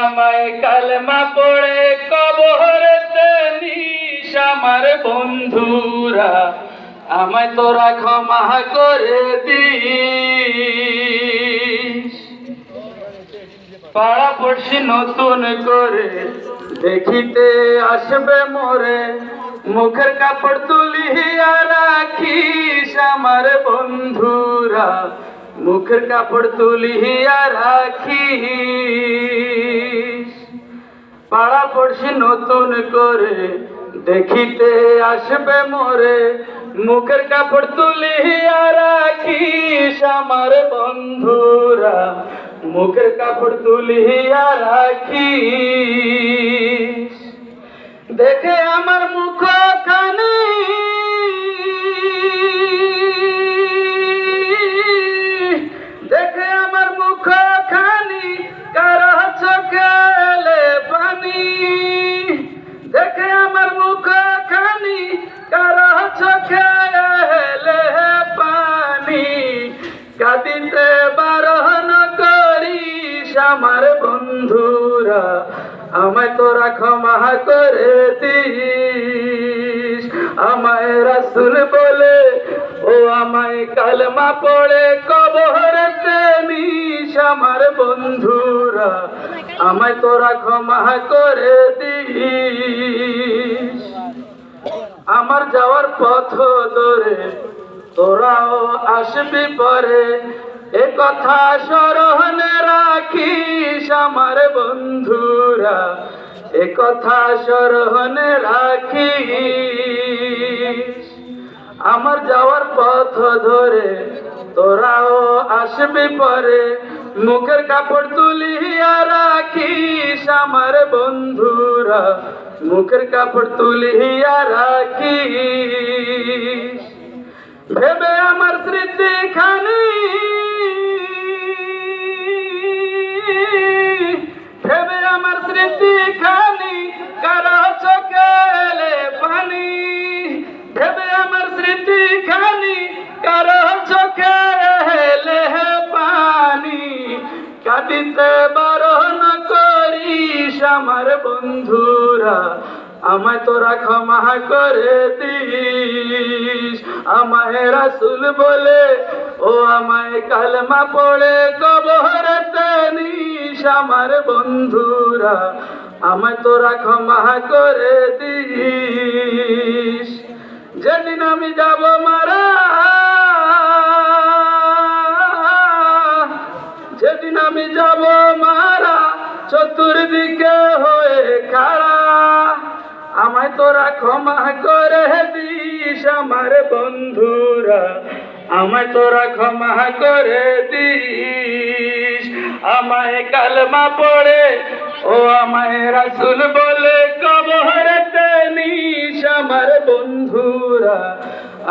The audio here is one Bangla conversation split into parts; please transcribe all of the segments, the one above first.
আমায় কালমা পড়ে কবরতে নিস আমার বন্ধুরা। আমায় তোরা ক্ষমা করে দিস। পাড়া পড়ছি নতুন করে দেখিতে আসবে মোরে। মুখের কাপড় তুলিয়া রাখিস আমার বন্ধুরা। মুখের কাপড় তুলিয়া রাখিস। পাড়া পড়ছি নতুন করে দেখিতে আসবে মোরে। মুখের কাপড় তুলিয়া রাখিস আমার বন্ধুরা। মুখের কাপড় তুলিয়া রাখিস। দেখে আমার বন্ধুরা, আমায় তোরা ক্ষমা করে দিস। আমায় রাসুল বলে, ও আমায় কালমা পড়ে কবরতে নিস আমার বন্ধুরা। আমায় তোরা ক্ষমা করে দিস। আমার যাওয়ার পথ ধরে তোরাও আসবি পরে। এ কথা স্মরণে রাখিস আমার বন্ধুরা। এ কথা স্মরণে রাখিস। আমার যাওয়ার পথ ধরে তোরাও আসবি পরে। মুখের কাপড় তুলিয়া রাখিস আমার বন্ধুরা। মুখের কাপড় তুলিয়া রাখিস। ভেবে আমার স্মৃতি খানি কাঁদিতে বারণ করিস আমার বন্ধুরা। আমায় তোরা ক্ষমা করে দিস। আমায় রাসুল বলে, ও আমায় কালমা পড়ে কবরতে নিস আমার বন্ধুরা। আমায় তোরা ক্ষমা করে দিস। যেদিন আমি যাব মারা আমি যাব মারা, চতুর্দিকে হয়ে খাড়া। আমায় তোরা ক্ষমা করে দিস আমার বন্ধুরা, আমায় তোরা ক্ষমা করে দিস। আমায় কালমা পড়ে, ও আমায় রাসুল বলে, কবরতে নিস আমার বন্ধুরা,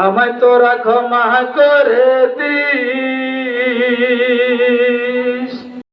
আমায় তোরা ক্ষমা করে দিস।